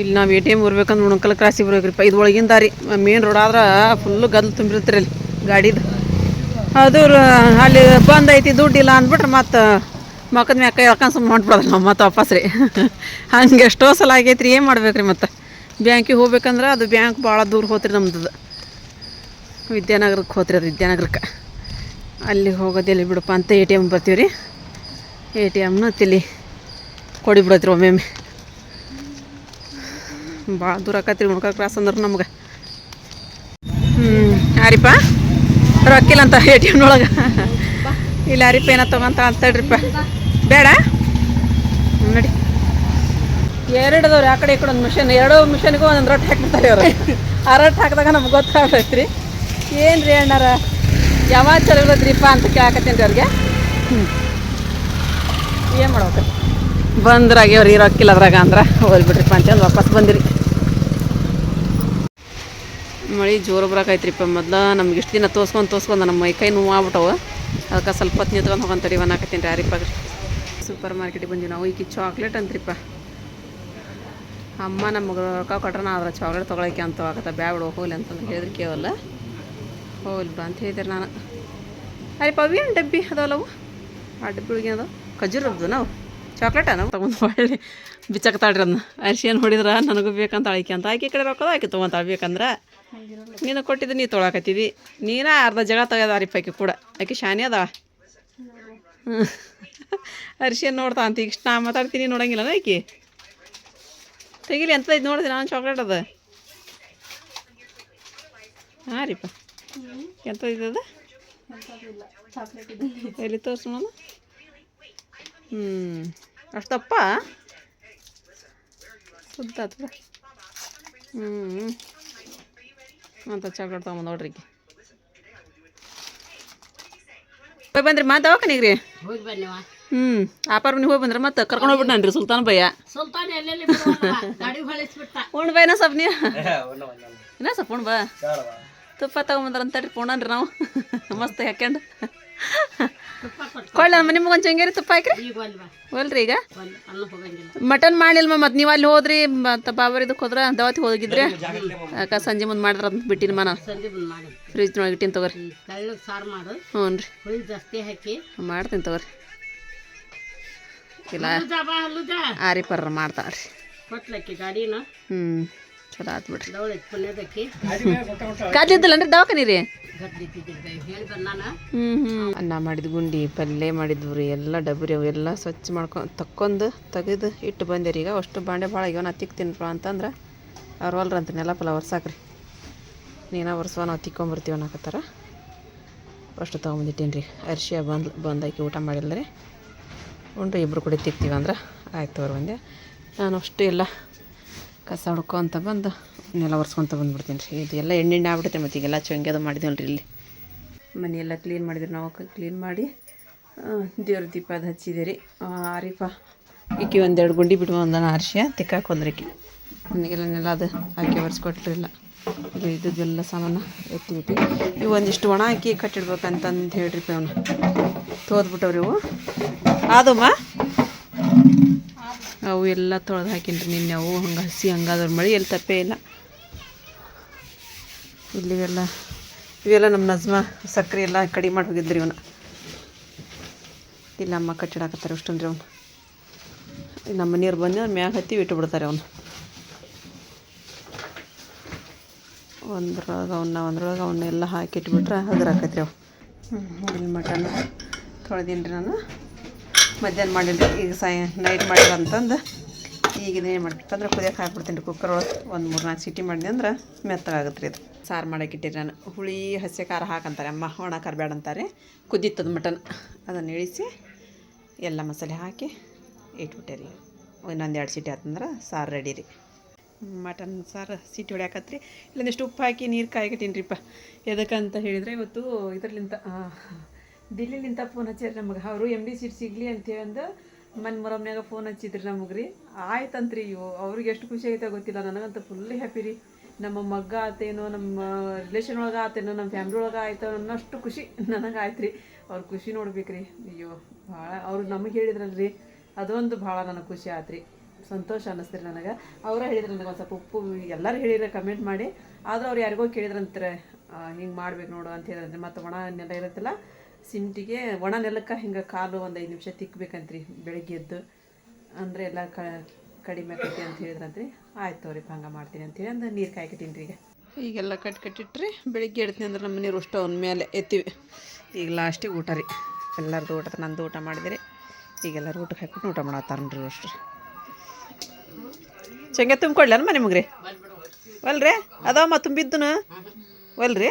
ಇಲ್ಲಿ ನಾವು ಎ ಟಿ ಎಂ ಬರ್ಬೇಕಂದ್ರೆ ಉಣಕಲ್ ಕ್ರಾಸಿಗೆ ಬರ್ಬೇಕ್ರಿಪ್ಪ ಇದು ಒಳಗಿನ ದಾರಿ ಮೇನ್ ರೋಡ್ ಆದ್ರೆ ಫುಲ್ಲು ಗದ್ದಲು ತುಂಬಿರ್ತೀರಿ ಅಲ್ಲಿ ಗಾಡಿದು. ಅದು ರ- ಅಲ್ಲಿ ಬಂದ್ ಐತಿ, ದುಡ್ಡಿಲ್ಲ ಅಂದ್ಬಿಟ್ರೆ ಮತ್ತೆ ಮಕ್ಕದ ಮ್ಯಾಕ ಕೈ ಸುಮ್ ಹೊಂಟ್ಬಿಡೋದು ನಾವು ಮತ್ತೆ ವಾಪಸ್ ರೀ. ಹಂಗೆ ಎಷ್ಟೋ ಸಲ ಆಗೈತ್ರಿ, ಏನು ಮಾಡ್ಬೇಕ್ರಿ ಮತ್ತೆ? ಬ್ಯಾಂಕಿಗೆ ಹೋಗ್ಬೇಕಂದ್ರೆ ಅದು ಬ್ಯಾಂಕ್ ಭಾಳ ದೂರ ಹೋತ್ರಿ ನಮ್ದು ವಿದ್ಯಾನಗರಕ್ಕೆ ಹೋತ್ರಿ ಅದು, ವಿದ್ಯಾನಗರಕ್ಕೆ. ಅಲ್ಲಿ ಹೋಗೋದಿಲ್ಲ ಬಿಡಪ್ಪ ಅಂತ ಎ ಟಿ ಎಂ ಬರ್ತೀವಿ ರೀ ಎ ಟಿ ಎಮ್ನ ತಿಳಿ ಕೊಡಿ ಒಮ್ಮೆಮ್ಮೆ ಒಮ್ಮೆ ಭಾಳ ದೂರ ಆಕತ್ರಿ ಉಣ್ಕ ಕ್ರಾಸ್ ಅಂದ್ರೆ ನಮ್ಗೆ. ಹ್ಞೂ ಯಾರಿಪ್ಪ? ರೊಕ್ಕಿಲ್ಲ ಅಂತ ಎ ಟಿ ಎಮ್ನೊಳಗೆ ಇಲ್ಲ ಅರಿಪ ಏನ ತಗೊಂತ ಅಂತೇಳ್ರಿಪ್ಪ ಬೇಡ? ನೋಡಿ. ಎರಡದವ್ರು ಆ ಕಡೆ ಈ ಕಡೆ ಒಂದು ಮಿಷನ್ ಎರಡು ಮಿಷನ್ಗೂ ಒಂದೊಂದು ರೊಟ್ಟಿ ಹಾಕ್ಬಿಡ್ತಾರೆ ಅವರು ಆ ರೊಟ್ಟಿ ಹಾಕಿದಾಗ ನಮ್ಗೆ ಗೊತ್ತಾಗ್ತೈತ್ರಿ. ಏನು ರೀ ಅಣ್ಣಾರ? ಯಾವಾಗ ಚಲೋ ಇರೋದ್ರಿಪ್ಪ ಅಂತ ಕೇಳಕತ್ತೀನಿ ಅವ್ರಿಗೆ. ಹ್ಞೂ ಏನು ಮಾಡ್ಬೇಕು ಬಂದ್ರಾಗೆ ಅವ್ರು ಇರೋಕ್ಕಿಲ್ಲ ಅದ್ರಾಗ ಅಂದ್ರೆ ಹೋಗ್ಬಿಟ್ರಿಪ್ಪ ಅಂತೇಳಿ ವಾಪಸ್ ಬಂದಿರಿ. ಮಳೆ ಜೋರು ಬರಾಕೈತ್ರಿಪ್ಪ. ಮೊದ್ಲು ನಮ್ಗೆ ಇಷ್ಟು ದಿನ ತೋರ್ಸ್ಕೊಂಡು ತೋಸ್ಕೊಂಡು ನಮ್ಮ ಮೈ ಕೈ ನೋವು ಆಗ್ಬಿಟ್ಟವು. ಅದಕ್ಕೆ ಸ್ವಲ್ಪ ಹೊತ್ತು ನಿಂತ್ಕೊಂಡು ಹೋಗಂತರಿ ಒನ್ನಾಕತ್ತೀನಿ ರೀ ಅರಿಪ್ಪ ಸೂಪರ್ ಮಾರ್ಕೆಟಿಗೆ ಬಂದೀವಿ ನಾವು. ಈಕಿ ಚಾಕ್ಲೇಟ್ ಅಂತ್ರಿಪ್ಪ. ಅಮ್ಮ ನಮಗೆ ರೊಕ್ಕ ಕೊಟ್ರೆ ನಾ ಅದ್ರ ಚಾಕ್ಲೇಟ್ ತೊಗೊಳಕ್ಕೆ ಅಂತ ಆಗತ್ತೆ. ಬ್ಯಾಬಿಡು ಹೋಗ್ಲಿ ಅಂತಂದ್ರೆ ಹೇಳಿದ್ರೆ ಕೇವಲ ಹೋಗ್ಲಿ ಬಾ ಅಂತ ಹೇಳಿದ್ರೆ ನಾನು. ಅರಿಪ್ಪ ಅವೇನು ಡಬ್ಬಿ ಅದಾವಲ್ಲವು ಆ ಡಬ್ಬಿ ಒಳಗೆ ಖಜೂರ್ ಖಜೂರದ್ದು ನಾವು ಚಾಕ್ಲೇಟ ನಾವು ತಗೊಂಡು ಹೊಳ್ಳಿ ಬಿಚ್ಚಕ್ತಾಳ್ರಿ ಅದನ್ನ ಅರಿಶಿನ ಹೊಡಿದ್ರೆ ನನಗೂ ಬೇಕಂತ ಆಯ್ಕೆ ಅಂತ. ಆಕೆ ಕಡೆ ರೊಕ್ಕದ ಆಕೆ ತೊಗೊಂತ. ಬೇಕಂದ್ರೆ ನೀನು ಕೊಟ್ಟಿದ್ದು ನೀ ತೊಗೊಳಕತ್ತಿದಿ ನೀನ ಅರ್ಧ ಜಗ ತೆಗೆದಾರಿಪ್ಪ ಆಕೆ ಕೂಡ. ಆಕೆ ಶಾನೆ ಅದಾವ ಹ್ಞೂ ನೋಡ್ತಾ ಅಂತ. ಈಗ ನಾ ಮಾತಾಡ್ತೀನಿ ನೋಡಂಗಿಲ್ಲ ಆಕೆ? ತೆಗಿಲಿ ಅಂತ ಇದು ನೋಡಿದೆ ನಾನು ಚಾಕ್ಲೇಟ್ ಅದ. ಹಾಂ ರೀಪ್ಪ ಎಂತ ಇದ್ದದ ಎಲ್ಲಿ ತೋರಿಸು ನಾನು ಹ್ಞೂ ಅಷ್ಟಪ್ಪ? ಸುದ್ದ ಆತ್ ಬಿಡ. ಹ್ಞೂ ಅಂತ ಚಾಕ್ಲೇಟ್ ತೊಗೊಂಬಂದು ನೋಡ್ರಿ. ಹೋಗಿ ಬಂದ್ರಿ ಮತ್ತೆ ದವಾಖಾನಿಗೆ ರೀ? ಹ್ಞೂ ಆಪಾರ ಮನೆಗೆ ಹೋಗಿ ಬಂದ್ರೆ ಮತ್ತೆ ಕರ್ಕೊಂಡು ಹೋಗ್ಬಿಟ್ಟು ರೀ ಸುಲ್ತಾನ್ ಭಯ್ಯ. ಸುಲ್ತಾನ್ ಎಲ್ಲೆಲ್ಲಿ ಗಾಡಿ ಹೊಳಿಸ್ಬಿಟ್ಟ ಉಣ್ ಬಾ ಏನೋ ಸ್ವಲ್ಪ ನೀ. ಇನ್ನೂ ಸ್ವಲ್ಪ ಉಣ್ ಬಾ. ತುಪ್ಪ ತಗೊಂಬಂದ್ರ ಅಂತೇಳಿ ಪೋಣನ್ರಿ ನಾವು. ಮಸ್ತ್ ಹಾಕ್ಯಂಡು ಕೊಳ್ಳ ನಿಮ್ಗೆ ಚಂಗೇರಿ ತುಪ್ಪ ಹಾಕ್ರಿ. ಒಲ್ರಿ ಈಗ. ಮಟನ್ ಮಾಡಿಲ್ಮ ಮತ್ತು ನೀವು ಅಲ್ಲಿ ಹೋದ್ರಿ ಮತ್ತು ಬಾಬರ್ ಇದಕ್ಕೆ ಹೋದ್ರ ದವತಿ ಹೋಗಿದ್ರಿ? ಅಕ್ಕ ಸಂಜೆ ಮುಂದೆ ಮಾಡಿದ್ರ ಅಂತ ಬಿಟ್ಟಿನ ಮನ. ಫ್ರಿಜ್ ನೋಡಿ ಇಟ್ಟಿನಿ ತಗೋರಿ. ತೆಳ್ಳಗೆ ಸಾರು ಮಾಡು. ಹ್ಞೂ ರೀ. ಜಾಸ್ತಿ ಹಾಕಿ. ಮಾಡ್ತೀನಿ ತಗೋರಿ. ಇಲ್ಲ. ಆರಿ ಪರ್ರ ಮಾಡ್ತಾರೆ. ರೀ ಗಾಡಿನ. ಹ್ಞೂ ಚಲೋ ಆತ್ ಬಿಡ್ರಿ ದವಳೆ ಅಂದ್ರೆ ದವಾಖಾನಿ ರೀ? ಹ್ಞೂ ಹ್ಞೂ ಅನ್ನ ಮಾಡಿದ ಗುಂಡಿ ಪಲ್ಯ ಮಾಡಿದ್ವು ರೀ ಎಲ್ಲ ಡಬ್ರಿ ಅವು ಎಲ್ಲ ಸ್ವಚ್ಛ ಮಾಡ್ಕೊಂಡು ತಕ್ಕೊಂಡು ತೆಗೆದು ಇಟ್ಟು ಬಂದೆ ರೀ. ಈಗ ಅಷ್ಟು ಬಾಂಡೆ ಭಾಳ ಆಗ್ಯಾವ ನಾ ತಿಕ್ತೀನಿಪ್ಪ ಅಂತಂದ್ರೆ ಅವ್ರು ಅಲ್ರಂತ ನೆಲ ಪಲ ಒರ್ಸಾಕ್ರಿ ನೀನ ಒರ್ಸುವ ನಾವು ತಿಕ್ಕೊಂಬರ್ತೀವಿ ಅನ್ನಕತ್ತಾರ. ಅಷ್ಟು ತೊಗೊಂಬಂದಿಟ್ಟೀನಿ ರೀ. ಅರ್ಶಿ ಬಂದು ಬಂದಾಕಿ ಊಟ ಮಾಡಿಲ್ಲ ರೀ. ಉಂಡು ಇಬ್ಬರು ಕೂಡ ತಿಕ್ತೀವಿ ಅಂದ್ರೆ ಆಯ್ತು ಅವ್ರು ಬಂದೆ. ನಾನು ಅಷ್ಟು ಎಲ್ಲ ಕಸ ಹುಡ್ಕೊಂತ ಬಂದು ನೆಲ ಒರ್ಸ್ಕೊಂತ ಬಂದ್ಬಿಡ್ತೀನಿ ರೀ. ಇದು ಎಲ್ಲ ಎಣ್ಣೆ ಎಣ್ಣೆ ಆಗ್ಬಿಡುತ್ತೆ ಮತ್ತು ಈಗೆಲ್ಲ ಚೊಂಗ್ಯದ ಮಾಡಿದ್ವಲ್ರಿ ಇಲ್ಲಿ. ಮನೆಯೆಲ್ಲ ಕ್ಲೀನ್ ಮಾಡಿದ್ರು ನಾವು ಕ್ಲೀನ್ ಮಾಡಿ ದೇವ್ರ ದೀಪ ಅದು ಹಚ್ಚಿದೆ ರೀ. ಆರಿಫ ಈಕಿ ಒಂದೆರಡು ಗುಂಡಿ ಬಿಟ್ಟು ಒಂದನ ಅರ್ಶಿಯ ತಿಕ್ಕಾಕೆ ಒಂದ್ರಿಕೆ ನನಗೆಲ್ಲ ನೆಲ ಅದು ಹಾಕಿ ಒರೆಸ್ಕೊಟ್ರಿಲ್ಲ ಇಲ್ಲಿ ಇದ್ದದ್ದೆಲ್ಲ ಸಾಮಾನು ಎತ್ತಿಬಿಟ್ಟು ಇವು ಒಂದಿಷ್ಟು ಒಣ ಹಾಕಿ ಕಟ್ಟಿಡ್ಬೇಕಂತಂದು ಹೇಳ್ರಿ ಅವನು ತೋದ್ಬಿಟ್ಟವ್ರಿ ಇವು. ಆದಮ್ಮ? ಅವು ಎಲ್ಲ ತೊಳೆದು ಹಾಕಿನ್ರಿ ನಿನ್ನೆ ಅವು. ಹಂಗೆ ಹಸಿ ಹಂಗಾದ್ರೆ ಮಳೆ ಎಲ್ಲಿ ತಪ್ಪೇ ಇಲ್ಲ. ಇಲ್ಲಿವೆಲ್ಲ ಇವೆಲ್ಲ ನಮ್ಮ ನಜ್ಮ ಸಕ್ಕರೆ ಎಲ್ಲ ಕಡಿಮೆ ಮಾಡಿ ಹೋಗಿದ್ರಿ ಇವನ. ಇಲ್ಲ ಅಮ್ಮ ಕಟ್ಟಿಡಾಕತ್ತಾರೆ ಅಷ್ಟೊಂದ್ರಿ ಅವನು. ನಮ್ಮ ಮನೆಯವ್ರು ಬಂದು ಮ್ಯಾಗ ಹತ್ತಿ ಬಿಟ್ಟು ಬಿಡ್ತಾರೆ ಅವನು. ಒಂದ್ರೊಳಗೆ ಅವನ್ನ ಒಂದ್ರೊಳಗೆ ಅವನ್ನೆಲ್ಲ ಹಾಕಿಟ್ಬಿಟ್ರೆ ಅದ್ರ ಹಾಕತ್ರಿ ಅವು ಇಲ್ಲಿ ಮಟನ್ ತೊಳೆದೀನಿ ರೀ ನಾನು. ಮಧ್ಯಾಹ್ನ ಮಾಡಿಲ್ಲ ಈಗ ಸಾಯ ನೈಟ್ ಮಾಡಿಲ್ಲ ಅಂತಂದು. ಇದೇನು ಮಾಡ್ಬಿಟ್ಟು ಅಂದ್ರೆ ಕುದಿಯಕ್ಕೆ ಹಾಕ್ಬಿಡ್ತೀನಿ ರೀ ಕುಕ್ಕರ್ ಒಳಗೆ ಒಂದು ಮೂರು ನಾಲ್ಕು ಸಿಟಿ ಮಾಡಿದೆ ಅಂದ್ರೆ ಮೆತ್ತಗಾಗುತ್ತೆ ರೀ ಇದು ಸಾರು ಮಾಡಕ್ಕೆ ಇಟ್ಟಿರಿ ನಾನು. ಹುಳಿ, ಹಸಿ ಖಾರ ಹಾಕಂತಾರೆ ಅಮ್ಮ, ಒಣ ಖಾರ ಬೇಡ ಅಂತಾರೆ. ಕುದ್ದಿತ್ತದ ಮಟನ್ ಅದನ್ನು ಇಳಿಸಿ ಎಲ್ಲ ಮಸಾಲೆ ಹಾಕಿ ಇಟ್ಬಿಟ್ಟೆ ರೀ ಇನ್ನೊಂದು ಎರಡು ಸಿಟಿ ಆತಂದ್ರೆ ಸಾರು ರೆಡಿ ರೀ. ಮಟನ್ ಸಾರು ಸಿಟಿ ಹೊಡ್ಯಾಕತ್ರಿ. ಇಲ್ಲೊಂದಿಷ್ಟು ಉಪ್ಪು ಹಾಕಿ ನೀರು ಕಾಯ್ಕಟ್ಟೀನಿರಿಪ್ಪ ಎದಕ್ಕಂತ ಹೇಳಿದರೆ ಇವತ್ತು ಇದರ್ಲಿಂತ ದಿಲ್ಲಿಲಿಂತ ಫೋನ್ ಹಚ್ಚಾರ ನಮಗೆ. ಅವರು ಎಂ ಡಿ ಸೀಟ್ ಸಿಗಲಿ ಅಂತೇಳಿ ಅಂದು ಮನ್ ಮೊರಮ್ನ್ಯಾಗ ಫೋನ್ ಹಚ್ಚಿದ್ರಿ ನಮಗೆ ರೀ. ಆಯ್ತಂತ್ರಿ ಇವು. ಅವ್ರಿಗೆ ಎಷ್ಟು ಖುಷಿ ಆಗೈತೆ ಗೊತ್ತಿಲ್ಲ. ನನಗಂತೂ ಫುಲ್ ಹ್ಯಾಪಿ ರೀ. ನಮ್ಮ ಮಗ್ಗ ಆತೇನೋ, ನಮ್ಮ ರಿಲೇಷನ್ ಒಳಗೆ ಆತೇನೋ, ನಮ್ಮ ಫ್ಯಾಮ್ಲಿ ಒಳಗೆ ಆಯ್ತೋ ಅನ್ನೋಷ್ಟು ಖುಷಿ ನನಗೆ ಆಯ್ತು ರೀ. ಅವ್ರ ಖುಷಿ ನೋಡ್ಬೇಕು ರೀ. ಅಯ್ಯೋ, ಭಾಳ. ಅವ್ರು ನಮಗೆ ಹೇಳಿದ್ರಲ್ರಿ. ಅದೊಂದು ಭಾಳ ನನಗೆ ಖುಷಿ ಆಯ್ತು ರೀ. ಸಂತೋಷ ಅನ್ನಿಸ್ತೀರಿ ನನಗೆ. ಅವರ ಹೇಳಿದ್ರು ನನಗೆ ಒಂದು ಸ್ವಲ್ಪ ಉಪ್ಪು ಎಲ್ಲರೂ ಹೇಳಿದ್ರೆ ಕಮೆಂಟ್ ಮಾಡಿ. ಆದ್ರೆ ಅವ್ರು ಯಾರಿಗೋ ಕೇಳಿದ್ರಂತಾರೆ ಹಿಂಗೆ ಮಾಡ್ಬೇಕು ನೋಡು ಅಂತ ಹೇಳಿದ್ರೆ ಮತ್ತು ಒಣ ಇರುತ್ತಲ್ಲ ಸಿಮ್ಟಿಗೆ ಒಣ ನೆಲಕ್ಕೆ ಹಿಂಗೆ ಕಾಲು ಒಂದು ಐದು ನಿಮಿಷ ತಿಕ್ಬೇಕಂತ್ರಿ ಬೆಳಗ್ಗೆ ಎದ್ದು. ಅಂದರೆ ಎಲ್ಲ ಕ, ಕಡಿಮೆ ಆಕೈತಿ ಅಂತ ಹೇಳಿದ್ರಂತ್ರಿ. ಆಯ್ತು ತೋರಿ ಹಂಗೆ ಮಾಡ್ತೀನಿ ಅಂತೇಳಿ ಅಂದ್ರೆ ನೀರು ಕಾಯ್ಕತ್ತೀನಿ ರೀ ಈಗ. ಈಗೆಲ್ಲ ಕಟ್ ಕಟ್ಟಿಟ್ರಿ, ಬೆಳಿಗ್ಗೆ ಎಡ್ತೀನಿ ಅಂದ್ರೆ ನಮ್ಮ ನೀರು ಅವ್ನ ಮೇಲೆ ಎತ್ತೀವಿ. ಈಗ ಲಾಸ್ಟಿಗೆ ಊಟ ರೀ. ಎಲ್ಲರದು ಊಟ ನಂದು ಊಟ ಮಾಡಿದಿರಿ. ಈಗೆಲ್ಲರೂ ಊಟಕ್ಕೆ ಹಾಕ್ಬಿಟ್ಟು ಊಟ ಮಾಡತ್ತಾರ ನೋಡ್ರಿ ಅಷ್ಟು. ಚಂಗೆ ತುಂಬಿಕೊಡ್ಲೇನು ನಿಮಗೆ ರೀ ಒಲ್ರಿ? ಅದಾವ ತುಂಬ ತುಂಬಿದ್ದನು? ಒಲ್ರಿ?